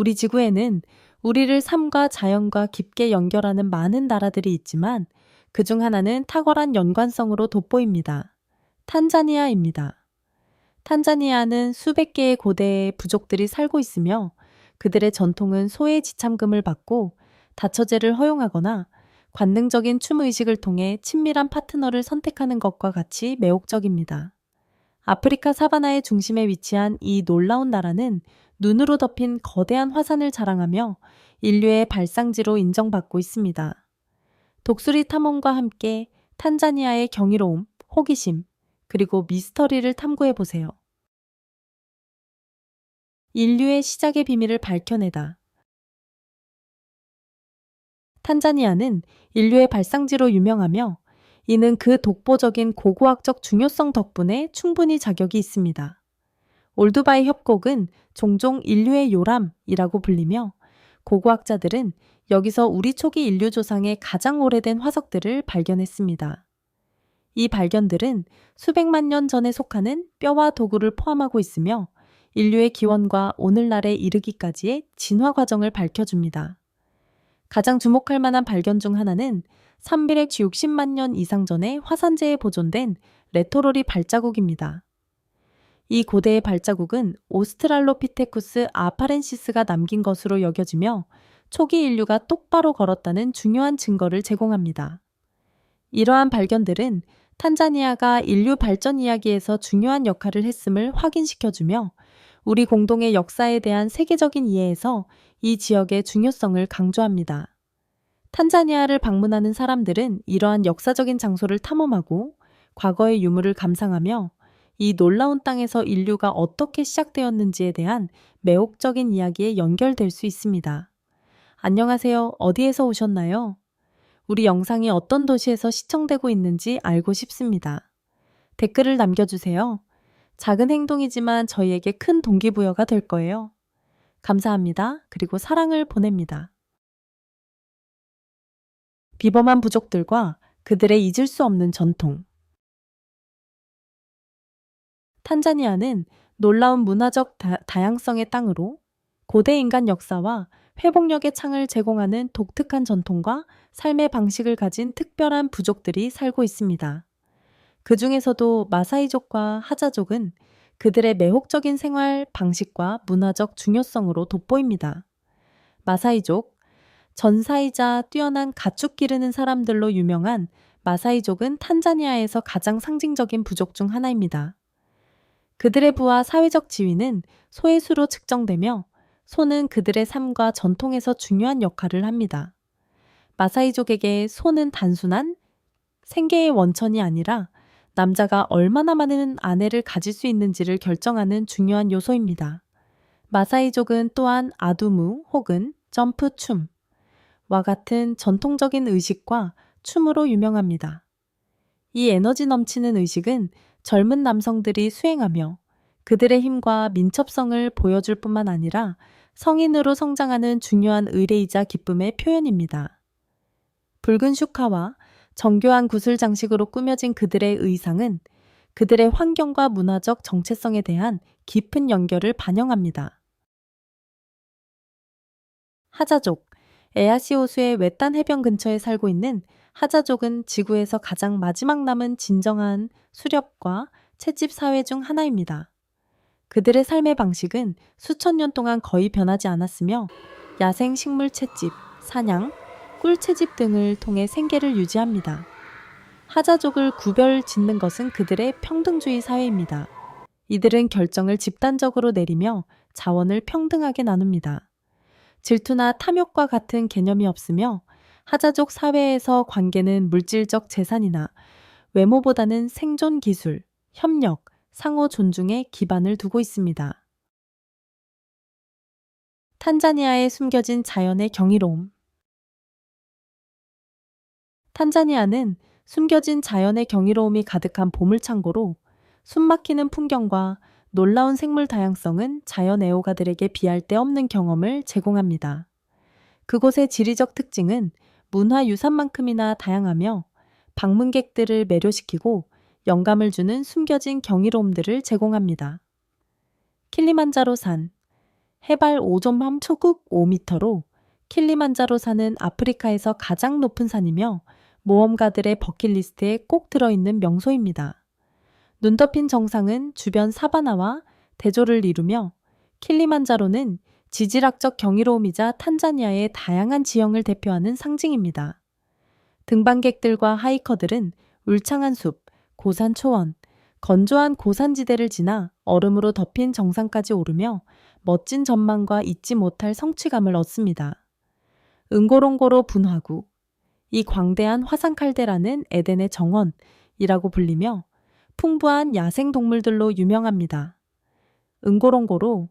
우리 지구에는 우리를 삶과 자연과 깊게 연결하는 많은 나라들이 있지만 그 중 하나는 탁월한 연관성으로 돋보입니다. 탄자니아입니다. 탄자니아는 수백 개의 고대의 부족들이 살고 있으며 그들의 전통은 소의 지참금을 받고 다처제를 허용하거나 관능적인 춤 의식을 통해 친밀한 파트너를 선택하는 것과 같이 매혹적입니다. 아프리카 사바나의 중심에 위치한 이 놀라운 나라는 눈으로 덮인 거대한 화산을 자랑하며 인류의 발상지로 인정받고 있습니다. 독수리 탐험과 함께 탄자니아의 경이로움, 호기심, 그리고 미스터리를 탐구해 보세요. 인류의 시작의 비밀을 밝혀내다. 탄자니아는 인류의 발상지로 유명하며 이는 그 독보적인 고고학적 중요성 덕분에 충분히 자격이 있습니다. 올드바이 협곡은 종종 인류의 요람이라고 불리며 고고학자들은 여기서 우리 초기 인류 조상의 가장 오래된 화석들을 발견했습니다. 이 발견들은 수백만 년 전에 속하는 뼈와 도구를 포함하고 있으며 인류의 기원과 오늘날에 이르기까지의 진화 과정을 밝혀줍니다. 가장 주목할 만한 발견 중 하나는 360만 년 이상 전에 화산재에 보존된 레토로리 발자국입니다. 이 고대의 발자국은 오스트랄로피테쿠스 아파렌시스가 남긴 것으로 여겨지며 초기 인류가 똑바로 걸었다는 중요한 증거를 제공합니다. 이러한 발견들은 탄자니아가 인류 발전 이야기에서 중요한 역할을 했음을 확인시켜주며 우리 공동의 역사에 대한 세계적인 이해에서 이 지역의 중요성을 강조합니다. 탄자니아를 방문하는 사람들은 이러한 역사적인 장소를 탐험하고 과거의 유물을 감상하며 이 놀라운 땅에서 인류가 어떻게 시작되었는지에 대한 매혹적인 이야기에 연결될 수 있습니다. 안녕하세요. 어디에서 오셨나요? 우리 영상이 어떤 도시에서 시청되고 있는지 알고 싶습니다. 댓글을 남겨주세요. 작은 행동이지만 저희에게 큰 동기부여가 될 거예요. 감사합니다. 그리고 사랑을 보냅니다. 비범한 부족들과 그들의 잊을 수 없는 전통. 탄자니아는 놀라운 문화적 다, 다양성의 땅으로 고대 인간 역사와 회복력의 창을 제공하는 독특한 전통과 삶의 방식을 가진 특별한 부족들이 살고 있습니다. 그 중에서도 마사이족과 하자족은 그들의 매혹적인 생활 방식과 문화적 중요성으로 돋보입니다. 마사이족, 전사이자 뛰어난 가축 기르는 사람들로 유명한 마사이족은 탄자니아에서 가장 상징적인 부족 중 하나입니다. 그들의 부와 사회적 지위는 소의 수로 측정되며 소는 그들의 삶과 전통에서 중요한 역할을 합니다. 마사이족에게 소는 단순한 생계의 원천이 아니라 남자가 얼마나 많은 아내를 가질 수 있는지를 결정하는 중요한 요소입니다. 마사이족은 또한 아두무 혹은 점프 춤, 와 같은 전통적인 의식과 춤으로 유명합니다. 이 에너지 넘치는 의식은 젊은 남성들이 수행하며 그들의 힘과 민첩성을 보여줄 뿐만 아니라 성인으로 성장하는 중요한 의례이자 기쁨의 표현입니다. 붉은 슈카와 정교한 구슬 장식으로 꾸며진 그들의 의상은 그들의 환경과 문화적 정체성에 대한 깊은 연결을 반영합니다. 하자족, 에아시 호수의 외딴 해변 근처에 살고 있는 하자족은 지구에서 가장 마지막 남은 진정한 수렵과 채집 사회 중 하나입니다. 그들의 삶의 방식은 수천 년 동안 거의 변하지 않았으며 야생 식물 채집, 사냥, 꿀 채집 등을 통해 생계를 유지합니다. 하자족을 구별 짓는 것은 그들의 평등주의 사회입니다. 이들은 결정을 집단적으로 내리며 자원을 평등하게 나눕니다. 질투나 탐욕과 같은 개념이 없으며 하자족 사회에서 관계는 물질적 재산이나 외모보다는 생존 기술, 협력, 상호 존중에 기반을 두고 있습니다. 탄자니아에 숨겨진 자연의 경이로움. 탄자니아는 숨겨진 자연의 경이로움이 가득한 보물창고로 숨막히는 풍경과 놀라운 생물 다양성은 자연 애호가들에게 비할 데 없는 경험을 제공합니다. 그곳의 지리적 특징은 문화유산만큼이나 다양하며 방문객들을 매료시키고 영감을 주는 숨겨진 경이로움들을 제공합니다. 킬리만자로 산 해발 5.3 초국 5m로 킬리만자로 사는 아프리카에서 가장 높은 산이며 모험가들의 버킷리스트에 꼭 들어있는 명소입니다. 눈 덮인 정상은 주변 사바나와 대조를 이루며 킬리만자로는 지질학적 경이로움이자 탄자니아의 다양한 지형을 대표하는 상징입니다. 등반객들과 하이커들은 울창한 숲, 고산 초원, 건조한 고산지대를 지나 얼음으로 덮인 정상까지 오르며 멋진 전망과 잊지 못할 성취감을 얻습니다. 응고롱고로 분화구, 이 광대한 화산 칼데라는 에덴의 정원이라고 불리며 풍부한 야생 동물들로 유명합니다. 응고롱고로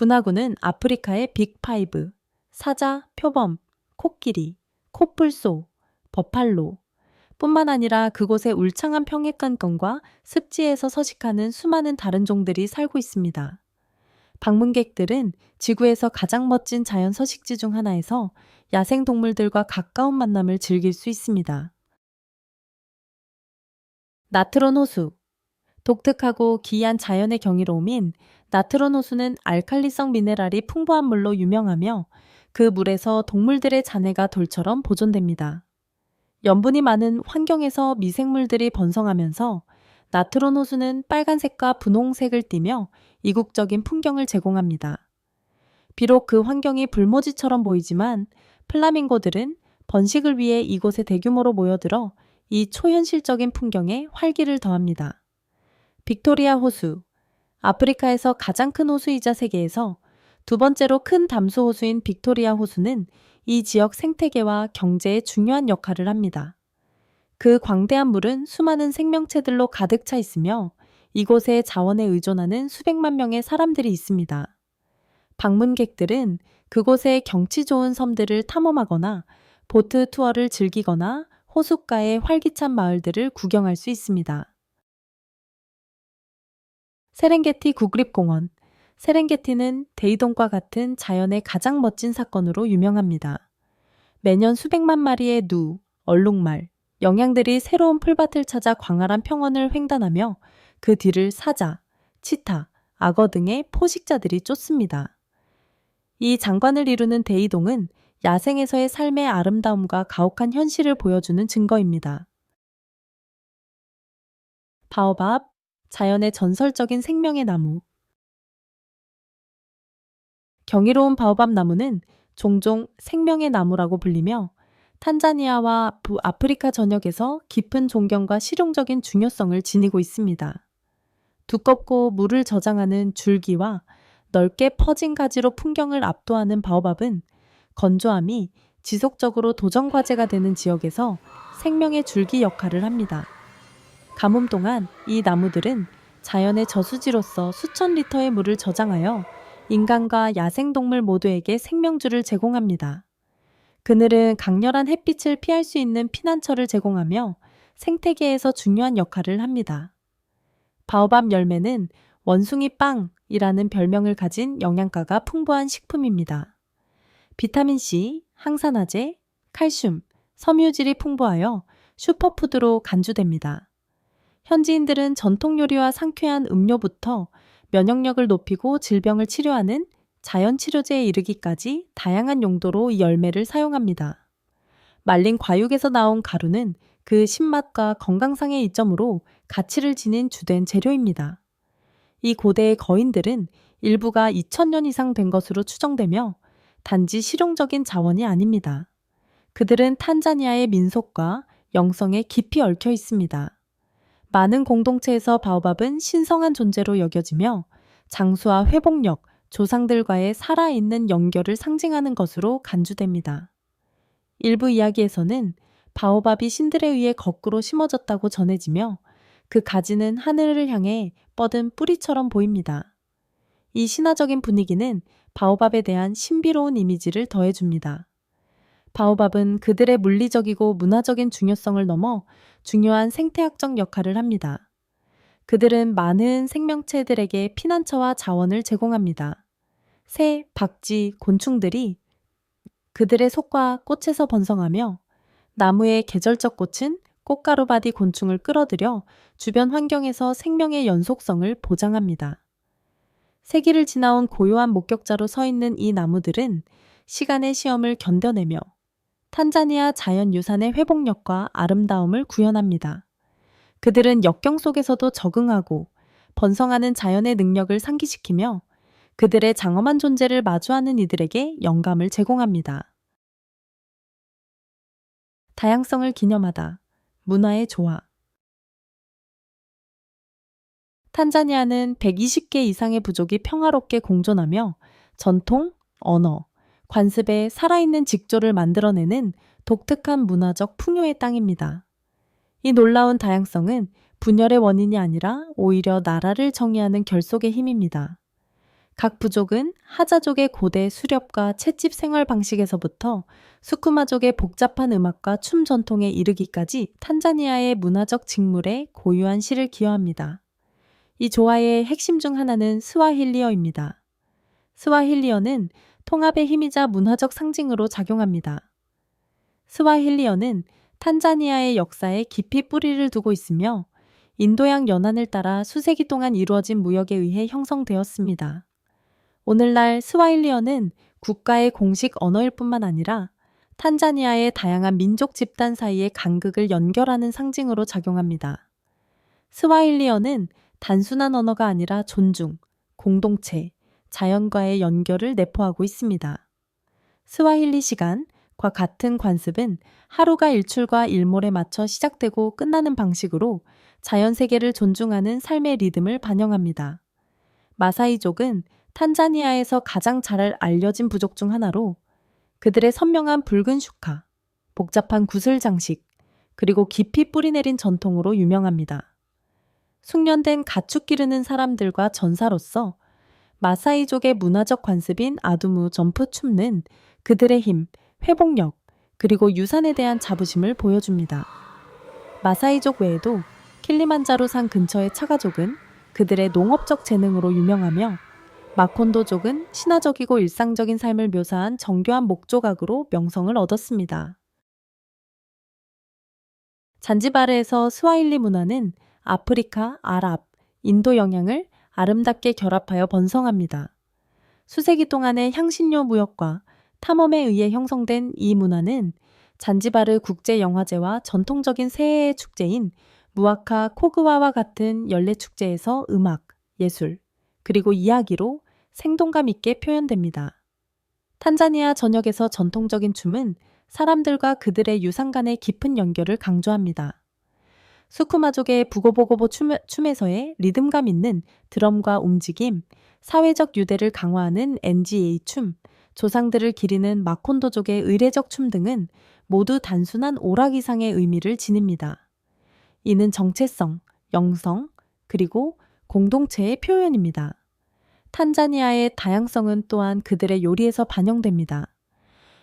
분화구는 아프리카의 빅파이브, 사자, 표범, 코끼리, 코뿔소, 버팔로, 뿐만 아니라 그곳의 울창한 평해간권과 습지에서 서식하는 수많은 다른 종들이 살고 있습니다. 방문객들은 지구에서 가장 멋진 자연 서식지 중 하나에서 야생 동물들과 가까운 만남을 즐길 수 있습니다. 나트론 호수 독특하고 기이한 자연의 경이로움인 나트론 호수는 알칼리성 미네랄이 풍부한 물로 유명하며 그 물에서 동물들의 잔해가 돌처럼 보존됩니다. 염분이 많은 환경에서 미생물들이 번성하면서 나트론 호수는 빨간색과 분홍색을 띠며 이국적인 풍경을 제공합니다. 비록 그 환경이 불모지처럼 보이지만 플라밍고들은 번식을 위해 이곳에 대규모로 모여들어 이 초현실적인 풍경에 활기를 더합니다. 빅토리아 호수. 아프리카에서 가장 큰 호수이자 세계에서 두 번째로 큰 담수 호수인 빅토리아 호수는 이 지역 생태계와 경제에 중요한 역할을 합니다. 그 광대한 물은 수많은 생명체들로 가득 차 있으며 이곳의 자원에 의존하는 수백만 명의 사람들이 있습니다. 방문객들은 그곳의 경치 좋은 섬들을 탐험하거나 보트 투어를 즐기거나 호숫가의 활기찬 마을들을 구경할 수 있습니다. 세렝게티 국립공원. 세렝게티는 데이동과 같은 자연의 가장 멋진 사건으로 유명합니다. 매년 수백만 마리의 누, 얼룩말, 영양들이 새로운 풀밭을 찾아 광활한 평원을 횡단하며 그 뒤를 사자, 치타, 악어 등의 포식자들이 쫓습니다. 이 장관을 이루는 대이동은 야생에서의 삶의 아름다움과 가혹한 현실을 보여주는 증거입니다. 바오밥, 자연의 전설적인 생명의 나무. 경이로운 바오밥 나무는 종종 생명의 나무라고 불리며 탄자니아와 아프리카 전역에서 깊은 존경과 실용적인 중요성을 지니고 있습니다. 두껍고 물을 저장하는 줄기와 넓게 퍼진 가지로 풍경을 압도하는 바오밥은 건조함이 지속적으로 도전 과제가 되는 지역에서 생명의 줄기 역할을 합니다. 가뭄 동안 이 나무들은 자연의 저수지로서 수천 리터의 물을 저장하여 인간과 야생동물 모두에게 생명줄을 제공합니다. 그늘은 강렬한 햇빛을 피할 수 있는 피난처를 제공하며 생태계에서 중요한 역할을 합니다. 바오밥 열매는 원숭이 빵이라는 별명을 가진 영양가가 풍부한 식품입니다. 비타민C, 항산화제, 칼슘, 섬유질이 풍부하여 슈퍼푸드로 간주됩니다. 현지인들은 전통 요리와 상쾌한 음료부터 면역력을 높이고 질병을 치료하는 자연 치료제에 이르기까지 다양한 용도로 이 열매를 사용합니다. 말린 과육에서 나온 가루는 그 신맛과 건강상의 이점으로 가치를 지닌 주된 재료입니다. 이 고대의 거인들은 일부가 2000년 이상 된 것으로 추정되며 단지 실용적인 자원이 아닙니다. 그들은 탄자니아의 민속과 영성에 깊이 얽혀 있습니다. 많은 공동체에서 바오밥은 신성한 존재로 여겨지며 장수와 회복력, 조상들과의 살아있는 연결을 상징하는 것으로 간주됩니다. 일부 이야기에서는 바오밥이 신들에 의해 거꾸로 심어졌다고 전해지며 그 가지는 하늘을 향해 뻗은 뿌리처럼 보입니다. 이 신화적인 분위기는 바오밥에 대한 신비로운 이미지를 더해줍니다. 바오밥은 그들의 물리적이고 문화적인 중요성을 넘어 중요한 생태학적 역할을 합니다. 그들은 많은 생명체들에게 피난처와 자원을 제공합니다. 새, 박쥐, 곤충들이 그들의 속과 꽃에서 번성하며 나무의 계절적 꽃은 꽃가루바디 곤충을 끌어들여 주변 환경에서 생명의 연속성을 보장합니다. 세기를 지나온 고요한 목격자로 서 있는 이 나무들은 시간의 시험을 견뎌내며 탄자니아 자연유산의 회복력과 아름다움을 구현합니다. 그들은 역경 속에서도 적응하고 번성하는 자연의 능력을 상기시키며 그들의 장엄한 존재를 마주하는 이들에게 영감을 제공합니다. 다양성을 기념하다. 문화의 조화. 탄자니아는 120개 이상의 부족이 평화롭게 공존하며 전통, 언어, 관습에 살아있는 직조를 만들어내는 독특한 문화적 풍요의 땅입니다. 이 놀라운 다양성은 분열의 원인이 아니라 오히려 나라를 정의하는 결속의 힘입니다. 각 부족은 하자족의 고대 수렵과 채집 생활 방식에서부터 수쿠마족의 복잡한 음악과 춤 전통에 이르기까지 탄자니아의 문화적 직물에 고유한 시를 기여합니다. 이 조화의 핵심 중 하나는 스와힐리어입니다. 스와힐리어는 통합의 힘이자 문화적 상징으로 작용합니다. 스와힐리어는 탄자니아의 역사에 깊이 뿌리를 두고 있으며 인도양 연안을 따라 수세기 동안 이루어진 무역에 의해 형성되었습니다. 오늘날 스와힐리어는 국가의 공식 언어일 뿐만 아니라 탄자니아의 다양한 민족 집단 사이의 간극을 연결하는 상징으로 작용합니다. 스와힐리어는 단순한 언어가 아니라 존중, 공동체, 자연과의 연결을 내포하고 있습니다. 스와힐리 시간과 같은 관습은 하루가 일출과 일몰에 맞춰 시작되고 끝나는 방식으로 자연 세계를 존중하는 삶의 리듬을 반영합니다. 마사이족은 탄자니아에서 가장 잘 알려진 부족 중 하나로 그들의 선명한 붉은 슈카, 복잡한 구슬 장식, 그리고 깊이 뿌리내린 전통으로 유명합니다. 숙련된 가축 기르는 사람들과 전사로서 마사이족의 문화적 관습인 아두무 점프 춤은 그들의 힘, 회복력, 그리고 유산에 대한 자부심을 보여줍니다. 마사이족 외에도 킬리만자로산 근처의 차가족은 그들의 농업적 재능으로 유명하며 마콘도족은 신화적이고 일상적인 삶을 묘사한 정교한 목조각으로 명성을 얻었습니다. 잔지바르에서 스와힐리 문화는 아프리카, 아랍, 인도 영향을 아름답게 결합하여 번성합니다. 수세기 동안의 향신료 무역과 탐험에 의해 형성된 이 문화는 잔지바르 국제영화제와 전통적인 새해의 축제인 무아카 코그와와 같은 연례 축제에서 음악, 예술, 그리고 이야기로 생동감 있게 표현됩니다. 탄자니아 전역에서 전통적인 춤은 사람들과 그들의 유산 간의 깊은 연결을 강조합니다. 수쿠마족의 부고보고보 춤, 춤에서의 리듬감 있는 드럼과 움직임, 사회적 유대를 강화하는 NGA 춤, 조상들을 기리는 마콘도족의 의례적 춤 등은 모두 단순한 오락 이상의 의미를 지닙니다. 이는 정체성, 영성, 그리고 공동체의 표현입니다. 탄자니아의 다양성은 또한 그들의 요리에서 반영됩니다.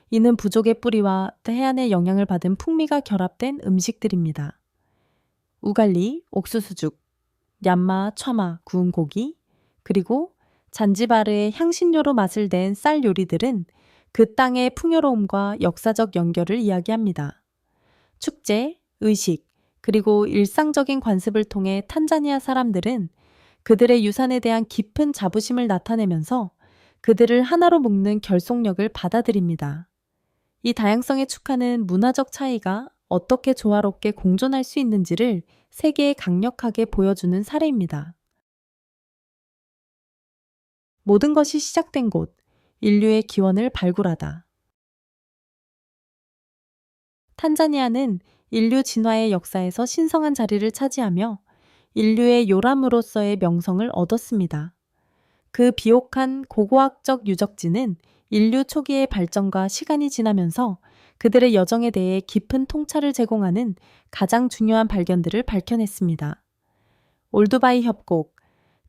이는 부족의 뿌리와 해안의 영향을 받은 풍미가 결합된 음식들입니다. 우갈리, 옥수수죽, 얌마, 차마, 구운 고기, 그리고 잔지바르의 향신료로 맛을 낸 쌀 요리들은 그 땅의 풍요로움과 역사적 연결을 이야기합니다. 축제, 의식, 그리고 일상적인 관습을 통해 탄자니아 사람들은 그들의 유산에 대한 깊은 자부심을 나타내면서 그들을 하나로 묶는 결속력을 받아들입니다. 이 다양성에 축하는 문화적 차이가 어떻게 조화롭게 공존할 수 있는지를 세계에 강력하게 보여주는 사례입니다. 모든 것이 시작된 곳, 인류의 기원을 발굴하다. 탄자니아는 인류 진화의 역사에서 신성한 자리를 차지하며 인류의 요람으로서의 명성을 얻었습니다. 그 비옥한 고고학적 유적지는 인류 초기의 발전과 시간이 지나면서 그들의 여정에 대해 깊은 통찰을 제공하는 가장 중요한 발견들을 밝혀냈습니다. 올드바이 협곡,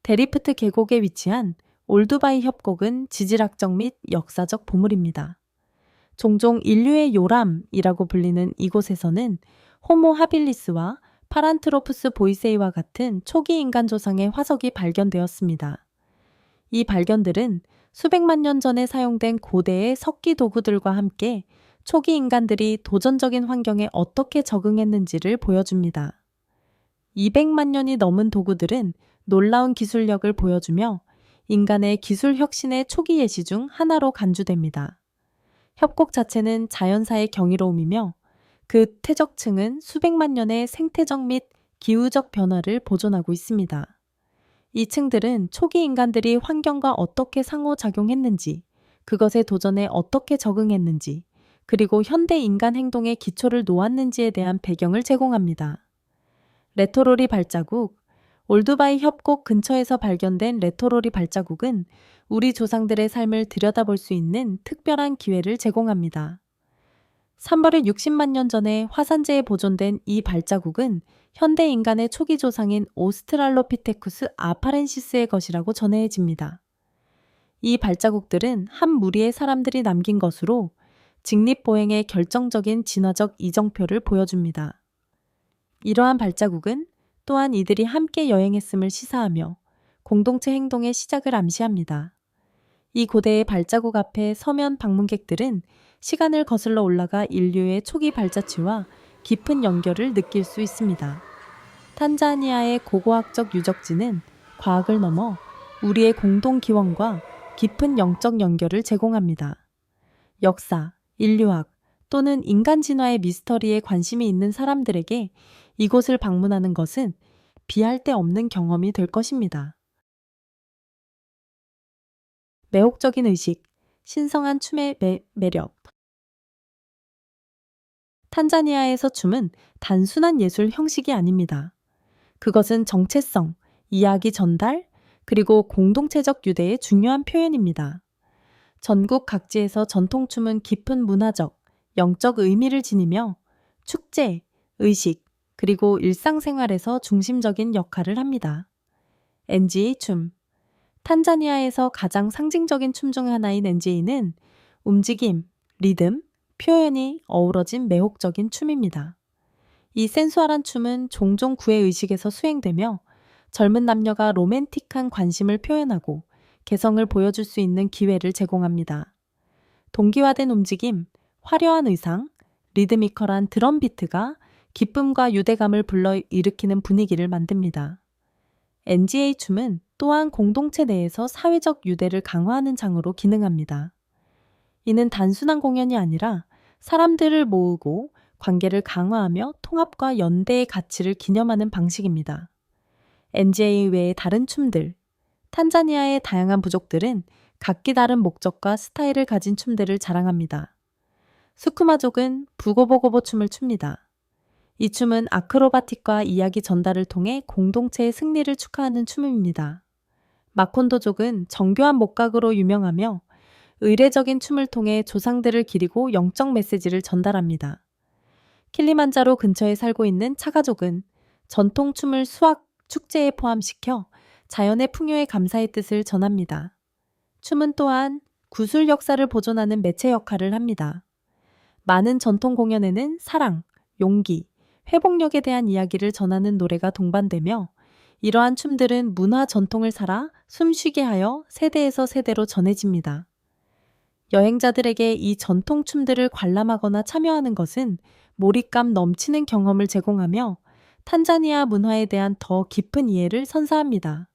데리프트 계곡에 위치한 올드바이 협곡은 지질학적 및 역사적 보물입니다. 종종 인류의 요람이라고 불리는 이곳에서는 호모 하빌리스와 파란트로푸스 보이세이와 같은 초기 인간 조상의 화석이 발견되었습니다. 이 발견들은 수백만 년 전에 사용된 고대의 석기 도구들과 함께 초기 인간들이 도전적인 환경에 어떻게 적응했는지를 보여줍니다. 200만 년이 넘은 도구들은 놀라운 기술력을 보여주며 인간의 기술 혁신의 초기 예시 중 하나로 간주됩니다. 협곡 자체는 자연사의 경이로움이며 그 퇴적층은 수백만 년의 생태적 및 기후적 변화를 보존하고 있습니다. 이 층들은 초기 인간들이 환경과 어떻게 상호작용했는지, 그것의 도전에 어떻게 적응했는지, 그리고 현대 인간 행동의 기초를 놓았는지에 대한 배경을 제공합니다. 레토로리 발자국, 올드바이 협곡 근처에서 발견된 레토로리 발자국은 우리 조상들의 삶을 들여다볼 수 있는 특별한 기회를 제공합니다. 3벌의 60만 년 전에 화산재에 보존된 이 발자국은 현대 인간의 초기 조상인 오스트랄로피테쿠스 아파렌시스의 것이라고 전해집니다. 이 발자국들은 한 무리의 사람들이 남긴 것으로 직립보행의 결정적인 진화적 이정표를 보여줍니다. 이러한 발자국은 또한 이들이 함께 여행했음을 시사하며 공동체 행동의 시작을 암시합니다. 이 고대의 발자국 앞에 서면 방문객들은 시간을 거슬러 올라가 인류의 초기 발자취와 깊은 연결을 느낄 수 있습니다. 탄자니아의 고고학적 유적지는 과학을 넘어 우리의 공동 기원과 깊은 영적 연결을 제공합니다. 역사, 인류학 또는 인간 진화의 미스터리에 관심이 있는 사람들에게 이곳을 방문하는 것은 비할 데 없는 경험이 될 것입니다. 매혹적인 의식, 신성한 춤의 매, 매력. 탄자니아에서 춤은 단순한 예술 형식이 아닙니다. 그것은 정체성, 이야기 전달, 그리고 공동체적 유대의 중요한 표현입니다. 전국 각지에서 전통춤은 깊은 문화적, 영적 의미를 지니며 축제, 의식, 그리고 일상생활에서 중심적인 역할을 합니다. NGA 춤. 탄자니아에서 가장 상징적인 춤 중 하나인 NGA는 움직임, 리듬, 표현이 어우러진 매혹적인 춤입니다. 이 센수얼한 춤은 종종 구애 의식에서 수행되며 젊은 남녀가 로맨틱한 관심을 표현하고 개성을 보여줄 수 있는 기회를 제공합니다. 동기화된 움직임, 화려한 의상, 리드미컬한 드럼 비트가 기쁨과 유대감을 불러 일으키는 분위기를 만듭니다. NGA 춤은 또한 공동체 내에서 사회적 유대를 강화하는 장으로 기능합니다. 이는 단순한 공연이 아니라 사람들을 모으고 관계를 강화하며 통합과 연대의 가치를 기념하는 방식입니다. NGA 외의 다른 춤들, 탄자니아의 다양한 부족들은 각기 다른 목적과 스타일을 가진 춤들을 자랑합니다. 수쿠마족은 부고보고보 춤을 춥니다. 이 춤은 아크로바틱과 이야기 전달을 통해 공동체의 승리를 축하하는 춤입니다. 마콘도족은 정교한 목각으로 유명하며 의례적인 춤을 통해 조상들을 기리고 영적 메시지를 전달합니다. 킬리만자로 근처에 살고 있는 차가족은 전통 춤을 수학 축제에 포함시켜 자연의 풍요에 감사의 뜻을 전합니다. 춤은 또한 구술 역사를 보존하는 매체 역할을 합니다. 많은 전통 공연에는 사랑, 용기, 회복력에 대한 이야기를 전하는 노래가 동반되며 이러한 춤들은 문화 전통을 살아 숨쉬게 하여 세대에서 세대로 전해집니다. 여행자들에게 이 전통 춤들을 관람하거나 참여하는 것은 몰입감 넘치는 경험을 제공하며 탄자니아 문화에 대한 더 깊은 이해를 선사합니다.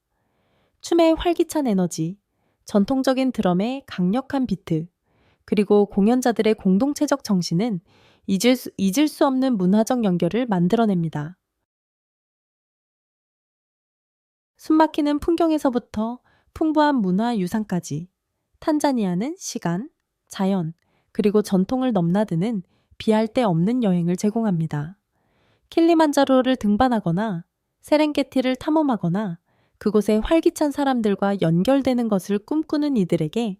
춤의 활기찬 에너지, 전통적인 드럼의 강력한 비트, 그리고 공연자들의 공동체적 정신은 잊을 수, 잊을 수 없는 문화적 연결을 만들어냅니다. 숨막히는 풍경에서부터 풍부한 문화 유산까지 탄자니아는 시간, 자연, 그리고 전통을 넘나드는 비할 데 없는 여행을 제공합니다. 킬리만자로를 등반하거나 세렝게티를 탐험하거나 그곳의 활기찬 사람들과 연결되는 것을 꿈꾸는 이들에게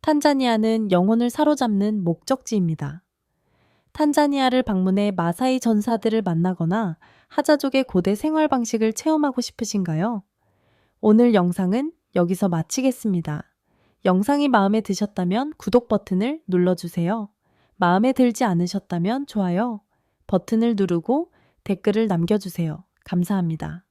탄자니아는 영혼을 사로잡는 목적지입니다. 탄자니아를 방문해 마사이 전사들을 만나거나 하자족의 고대 생활 방식을 체험하고 싶으신가요? 오늘 영상은 여기서 마치겠습니다. 영상이 마음에 드셨다면 구독 버튼을 눌러주세요. 마음에 들지 않으셨다면 좋아요 버튼을 누르고 댓글을 남겨주세요. 감사합니다.